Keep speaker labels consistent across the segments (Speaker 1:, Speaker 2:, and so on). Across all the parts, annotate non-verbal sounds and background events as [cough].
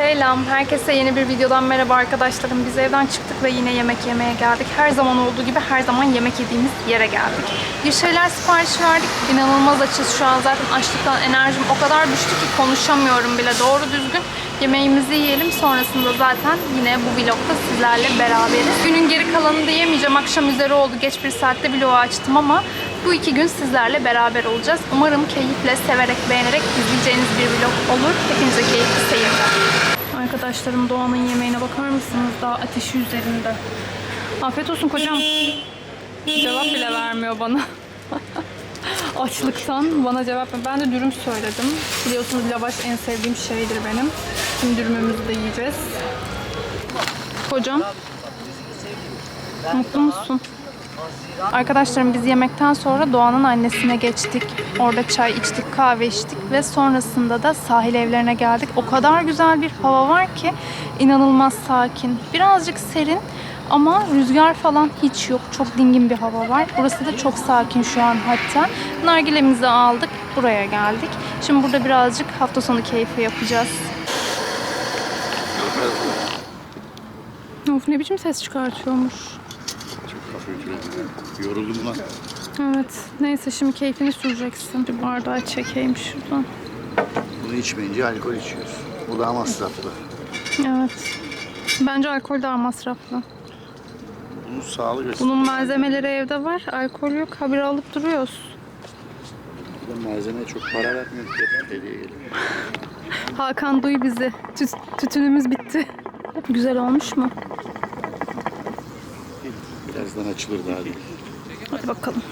Speaker 1: Selam, herkese yeni bir videodan merhaba arkadaşlarım. Biz evden çıktık ve yine yemek yemeye geldik. Her zaman olduğu gibi her zaman yemek yediğimiz yere geldik. Bir şeyler sipariş verdik. İnanılmaz açız şu an zaten açlıktan enerjim o kadar düştü ki konuşamıyorum bile doğru düzgün. Yemeğimizi yiyelim sonrasında zaten yine bu vlogda sizlerle beraberiz. Günün geri kalanını da yemeyeceğim. Akşam üzeri oldu. Geç bir saatte vlogu açtım ama bu iki gün sizlerle beraber olacağız. Umarım keyifle, severek, beğenerek izleyeceğiniz bir vlog olur. Hepinize keyifli seyirler. Arkadaşlarım Doğan'ın yemeğine bakar mısınız? Daha ateşi üzerinde. Afiyet olsun kocam. Cevap bile vermiyor bana. [laughs] Açlıktan bana cevap ver. Ben de dürüm söyledim. Biliyorsunuz lavaş en sevdiğim şeydir benim. Şimdi dürümümüzü de yiyeceğiz. Kocam. Mutlu musun? Arkadaşlarım biz yemekten sonra Doğan'ın annesine geçtik. Orada çay içtik, kahve içtik ve sonrasında da sahil evlerine geldik. O kadar güzel bir hava var ki inanılmaz sakin. Birazcık serin ama rüzgar falan hiç yok. Çok dingin bir hava var. Burası da çok sakin şu an hatta. Nargilemizi aldık, buraya geldik. Şimdi burada birazcık hafta sonu keyfi yapacağız. Of ne biçim ses çıkartıyormuş.
Speaker 2: Yoruldum lan.
Speaker 1: Evet. Neyse şimdi keyfini süreceksin. Bir bardağı çekeyim şuradan.
Speaker 2: Bunu içmeyince alkol içiyoruz. Bu daha masraflı.
Speaker 1: Evet. Bence alkol daha masraflı.
Speaker 2: Bunun sağlık açısından
Speaker 1: Bunun malzemeleri evde var. Alkol yok. Habire alıp duruyoruz.
Speaker 2: da malzemeye çok para vermiyoruz. Hediye geliyor.
Speaker 1: Hakan duy bizi. Tüt- tütünümüz bitti. Güzel olmuş mu?
Speaker 2: Birazdan açılır daha değil.
Speaker 1: Hadi bakalım.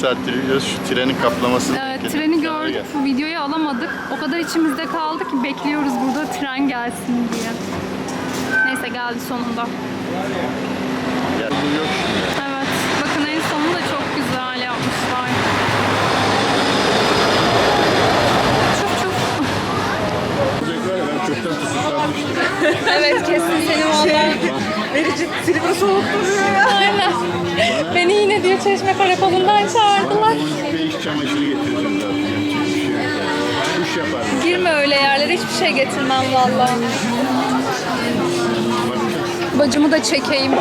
Speaker 2: Saattir gidiyoruz şu trenin kaplamasını.
Speaker 1: Evet,
Speaker 2: bekledik.
Speaker 1: treni
Speaker 2: Kenara
Speaker 1: gördük.
Speaker 2: gel.
Speaker 1: Bu videoyu alamadık. O kadar içimizde kaldı ki bekliyoruz burada tren gelsin diye. Neyse geldi sonunda.
Speaker 2: Gel, bu yok şimdi.
Speaker 1: Evet. Bakın en sonunu da çok güzel yapmışlar. Evet kesin seni valla.
Speaker 3: Verici silivri soğuk duruyor ya.
Speaker 1: Aynen. Beni yine diyor Çeşme Karakolu'ndan çağırdılar.
Speaker 2: Ve iş çamaşırı getireceğim zaten. Yapacak bir şey yok yani. Kuş yaparım.
Speaker 1: Girme öyle yerlere hiçbir şey getirmem valla. Bacımı da çekeyim.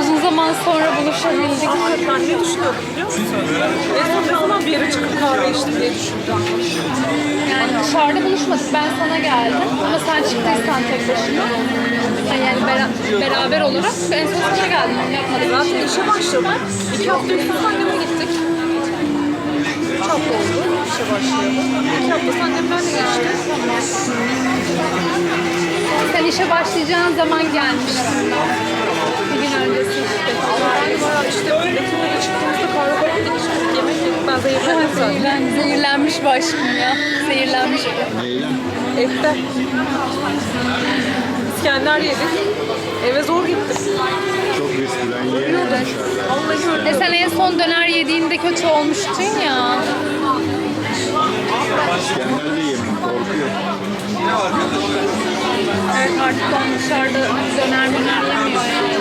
Speaker 1: Uzun zaman sonra buluşabildik.
Speaker 3: Hakikaten ne musun? En son ne zaman bir yere çıkıp kahve içtim diye düşündüm.
Speaker 1: Yani dışarıda buluşmadık. Ben sana geldim. Ama sen çıktıysan tek başına. Yani bera- beraber olarak en son sana geldim. Onu yapmadık.
Speaker 3: Zaten işe başladım. İki hafta üstüne anneme gittik. Üç hafta oldu işe başlayalım. İki hafta annemden de geçti.
Speaker 1: Sen işe başlayacağın zaman gelmiştin Zehirlen, zehirlenmiş bu aşkım ya. Zehirlenmiş.
Speaker 2: Neyle?
Speaker 3: Evde. İskender yedik. Eve zor gittik.
Speaker 2: Çok riskli. Ben yiyemem
Speaker 3: öyle.
Speaker 1: E sen en son döner yediğinde kötü olmuştun ya.
Speaker 2: İskender de yiyemem. Korkuyorum.
Speaker 1: Evet artık ben dışarıda döner döner yemiyor yani.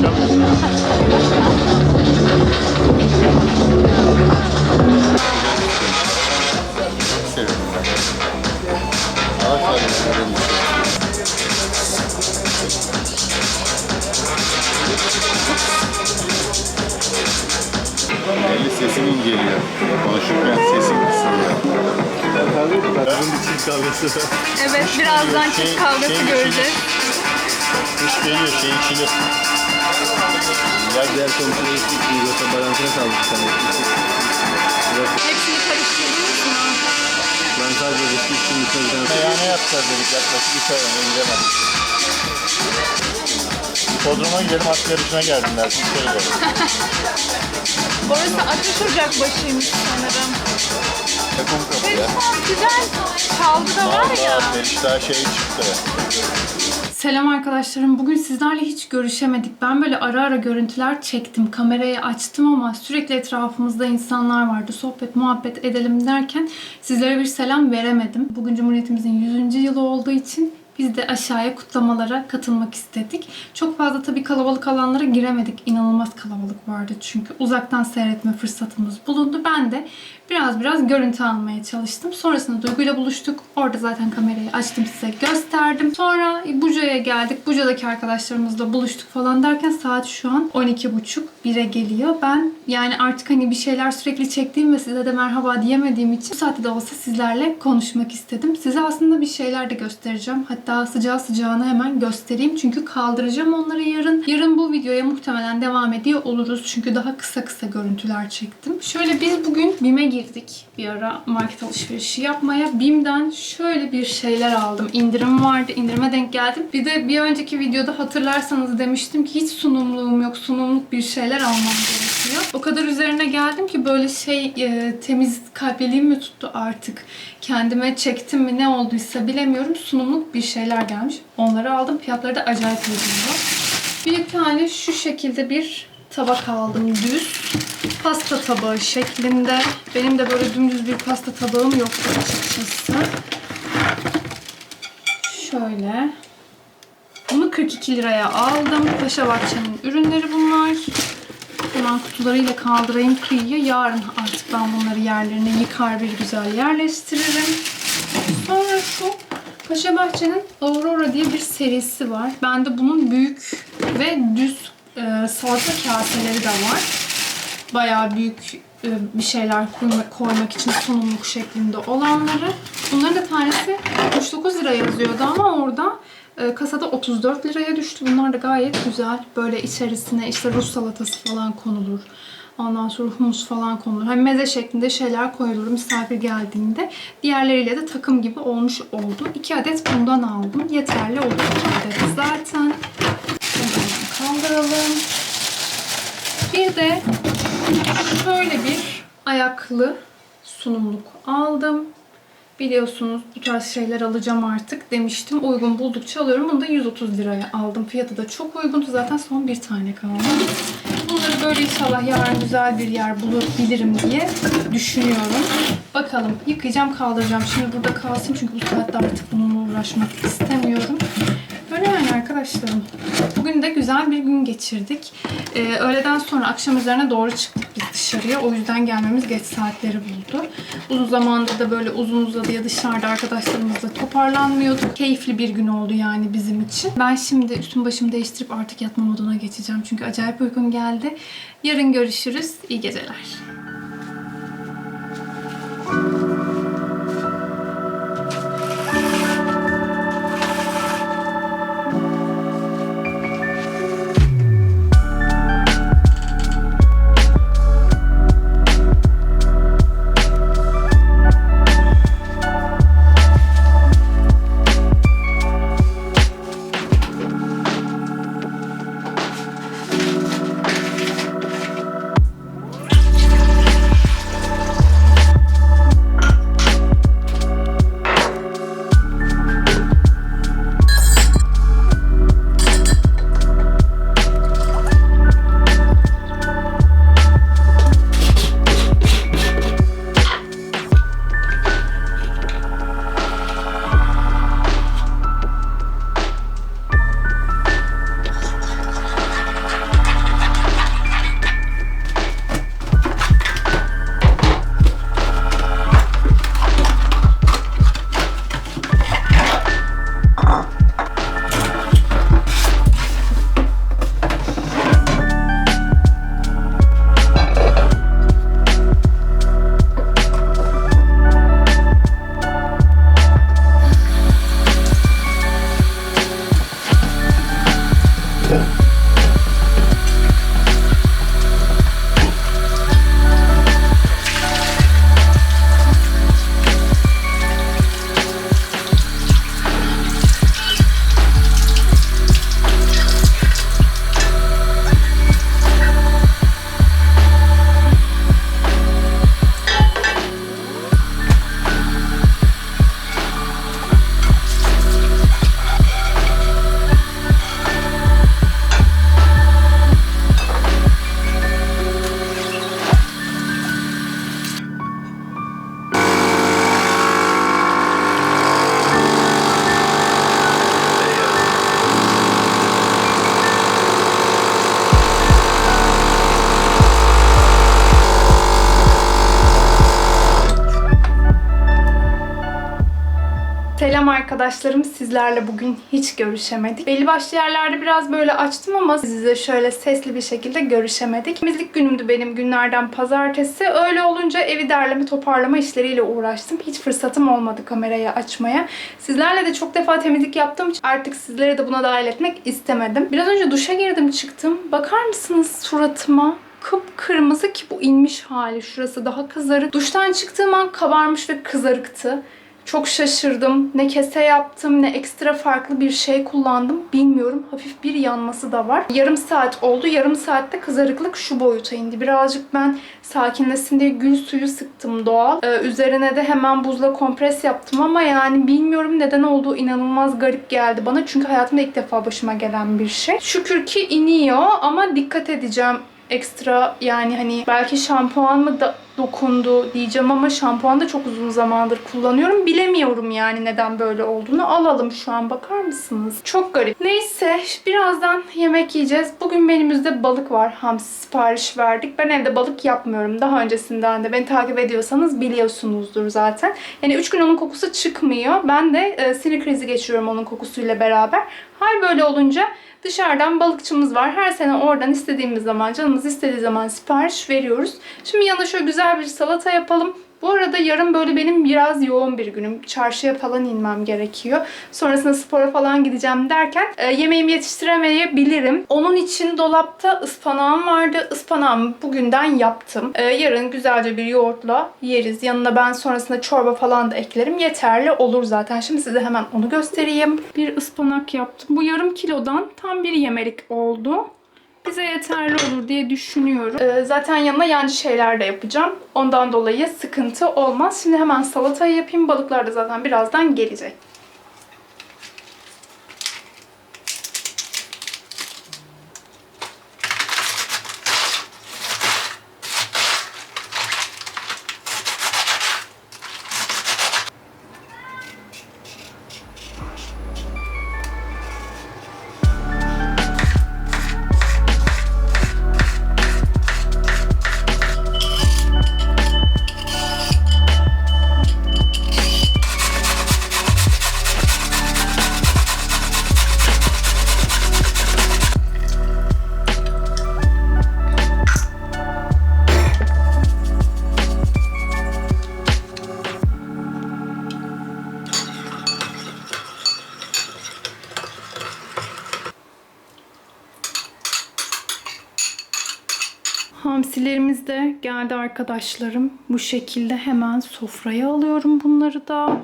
Speaker 2: Russia. Komşuları içtik. Yoksa balansına kaldık bir tane.
Speaker 1: Hepsini karıştırdınız mı?
Speaker 2: Ben sadece riski için bir tane Meyhane yapacağız dedik yaklaşık 3 ay önce gidemedik. Podruma gidelim at yarışına geldim dersin. Şöyle [laughs] dedim.
Speaker 1: Orası ateş ocak başıymış sanırım.
Speaker 2: Takım kapı ya.
Speaker 1: Güzel. Kaldı da var ya.
Speaker 2: Meriç daha şey çıktı.
Speaker 1: Selam arkadaşlarım. Bugün sizlerle hiç görüşemedik. Ben böyle ara ara görüntüler çektim. Kamerayı açtım ama sürekli etrafımızda insanlar vardı. Sohbet, muhabbet edelim derken sizlere bir selam veremedim. Bugün Cumhuriyetimizin 100. yılı olduğu için biz de aşağıya kutlamalara katılmak istedik. Çok fazla tabii kalabalık alanlara giremedik. İnanılmaz kalabalık vardı çünkü. Uzaktan seyretme fırsatımız bulundu. Ben de biraz biraz görüntü almaya çalıştım. Sonrasında Duygu'yla buluştuk. Orada zaten kamerayı açtım size gösterdim. Sonra Buca'ya geldik. Buca'daki arkadaşlarımızla buluştuk falan derken saat şu an 12.30 1'e geliyor. Ben yani artık hani bir şeyler sürekli çektiğim ve size de merhaba diyemediğim için bu saatte de olsa sizlerle konuşmak istedim. Size aslında bir şeyler de göstereceğim. Hatta sıcağı sıcağına hemen göstereyim. Çünkü kaldıracağım onları yarın. Yarın bu videoya muhtemelen devam ediyor oluruz. Çünkü daha kısa kısa görüntüler çektim. Şöyle biz bugün BİM'e girdik. Bir ara market alışverişi yapmaya. BİM'den şöyle bir şeyler aldım. İndirim vardı. İndirime denk geldim. Bir de bir önceki videoda hatırlarsanız demiştim ki hiç sunumluğum yok. Sunumluk bir şeyler almam gerekiyor. O kadar üzerine geldim ki böyle şey e, temiz kalpliliğim mi tuttu artık. Kendime çektim mi ne olduysa bilemiyorum. Sunumluk bir şeyler gelmiş. Onları aldım. Fiyatları da acayip uygun. Bir tane şu şekilde bir tabak aldım düz. Pasta tabağı şeklinde. Benim de böyle dümdüz bir pasta tabağım yoktu açıkçası. Şöyle. Bunu 42 liraya aldım. Paşa Bahçe'nin ürünleri bunlar. Hemen kutularıyla kaldırayım kıyıya. Yarın artık ben bunları yerlerine yıkar bir güzel yerleştiririm. Sonra şu Paşa Bahçe'nin Aurora diye bir serisi var. Bende bunun büyük ve düz e, salata kaseleri de var. Bayağı büyük e, bir şeyler koyma- koymak için sunumluk şeklinde olanları. Bunların da tanesi 69 lira yazıyordu ama orada kasada 34 liraya düştü. Bunlar da gayet güzel. Böyle içerisine işte Rus salatası falan konulur. Ondan sonra humus falan konulur. Hem meze şeklinde şeyler koyulur misafir geldiğinde. Diğerleriyle de takım gibi olmuş oldu. 2 adet bundan aldım. Yeterli oldu 2 adet zaten. Kaldıralım. Bir de şöyle bir ayaklı sunumluk aldım. Biliyorsunuz bu tarz şeyler alacağım artık demiştim. Uygun buldukça alıyorum. Bunu da 130 liraya aldım. Fiyatı da çok uygundu. Zaten son bir tane kaldı. Bunları böyle inşallah yarın güzel bir yer bulabilirim diye düşünüyorum. Bakalım. Yıkayacağım, kaldıracağım. Şimdi burada kalsın çünkü bu saatte artık bununla uğraşmak istemiyorum. Arkadaşlarım. Bugün de güzel bir gün geçirdik. Ee, öğleden sonra akşam üzerine doğru çıktık biz dışarıya. O yüzden gelmemiz geç saatleri buldu. Uzun zamandır da böyle uzun uzadıya dışarıda arkadaşlarımızla toparlanmıyorduk. Keyifli bir gün oldu yani bizim için. Ben şimdi üstüm başımı değiştirip artık yatma moduna geçeceğim. Çünkü acayip uykum geldi. Yarın görüşürüz. İyi geceler. Selam arkadaşlarım. Sizlerle bugün hiç görüşemedik. Belli başlı yerlerde biraz böyle açtım ama sizle şöyle sesli bir şekilde görüşemedik. Temizlik günümdü benim günlerden pazartesi. Öyle olunca evi derleme toparlama işleriyle uğraştım. Hiç fırsatım olmadı kamerayı açmaya. Sizlerle de çok defa temizlik yaptığım için artık sizleri de buna dahil etmek istemedim. Biraz önce duşa girdim çıktım. Bakar mısınız suratıma? Kıpkırmızı ki bu inmiş hali. Şurası daha kızarık. Duştan çıktığım an kabarmış ve kızarıktı. Çok şaşırdım. Ne kese yaptım ne ekstra farklı bir şey kullandım bilmiyorum. Hafif bir yanması da var. Yarım saat oldu. Yarım saatte kızarıklık şu boyuta indi. Birazcık ben sakinleşsin diye gül suyu sıktım doğal. Ee, üzerine de hemen buzla kompres yaptım ama yani bilmiyorum neden olduğu inanılmaz garip geldi bana. Çünkü hayatımda ilk defa başıma gelen bir şey. Şükür ki iniyor ama dikkat edeceğim ekstra yani hani belki şampuan mı da dokundu diyeceğim ama şampuan da çok uzun zamandır kullanıyorum. Bilemiyorum yani neden böyle olduğunu. Alalım şu an bakar mısınız? Çok garip. Neyse birazdan yemek yiyeceğiz. Bugün menümüzde balık var. Hamsi sipariş verdik. Ben evde balık yapmıyorum. Daha öncesinden de beni takip ediyorsanız biliyorsunuzdur zaten. Yani 3 gün onun kokusu çıkmıyor. Ben de e, sinir krizi geçiriyorum onun kokusuyla beraber. Hal böyle olunca Dışarıdan balıkçımız var. Her sene oradan istediğimiz zaman, canımız istediği zaman sipariş veriyoruz. Şimdi yanına şöyle güzel bir salata yapalım. Bu arada yarın böyle benim biraz yoğun bir günüm. Çarşıya falan inmem gerekiyor. Sonrasında spora falan gideceğim derken e, yemeğimi yetiştiremeyebilirim. Onun için dolapta ıspanağım vardı. Ispanağımı bugünden yaptım. E, yarın güzelce bir yoğurtla yeriz. Yanına ben sonrasında çorba falan da eklerim. Yeterli olur zaten. Şimdi size hemen onu göstereyim. Bir ıspanak yaptım. Bu yarım kilodan tam bir yemelik oldu bize yeterli olur diye düşünüyorum. Ee, zaten yanına yancı şeyler de yapacağım. Ondan dolayı sıkıntı olmaz. Şimdi hemen salatayı yapayım. Balıklar da zaten birazdan gelecek. Geldi arkadaşlarım. Bu şekilde hemen sofraya alıyorum bunları da.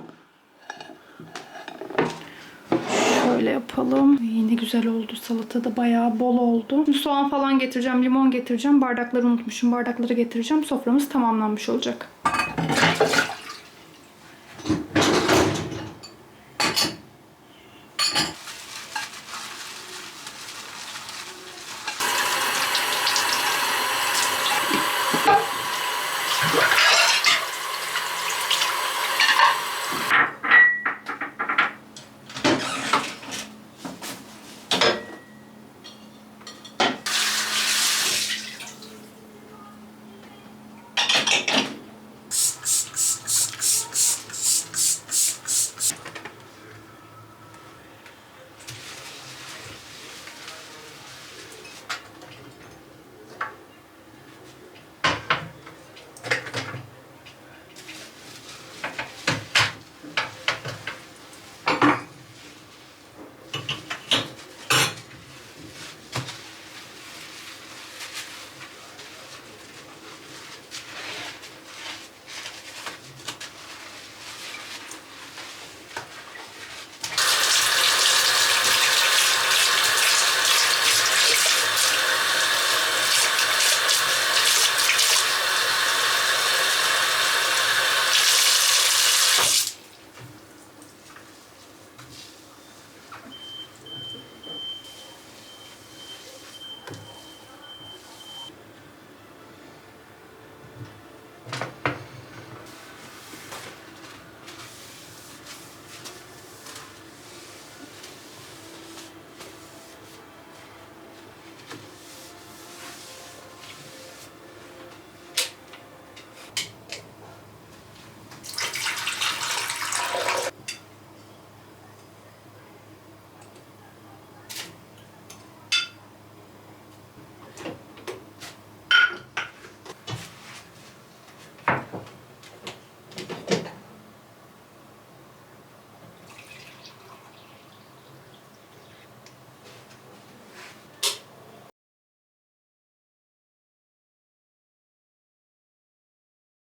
Speaker 1: Şöyle yapalım. Ay, ne güzel oldu. Salata da bayağı bol oldu. Şimdi soğan falan getireceğim, limon getireceğim. Bardakları unutmuşum. Bardakları getireceğim. Soframız tamamlanmış olacak.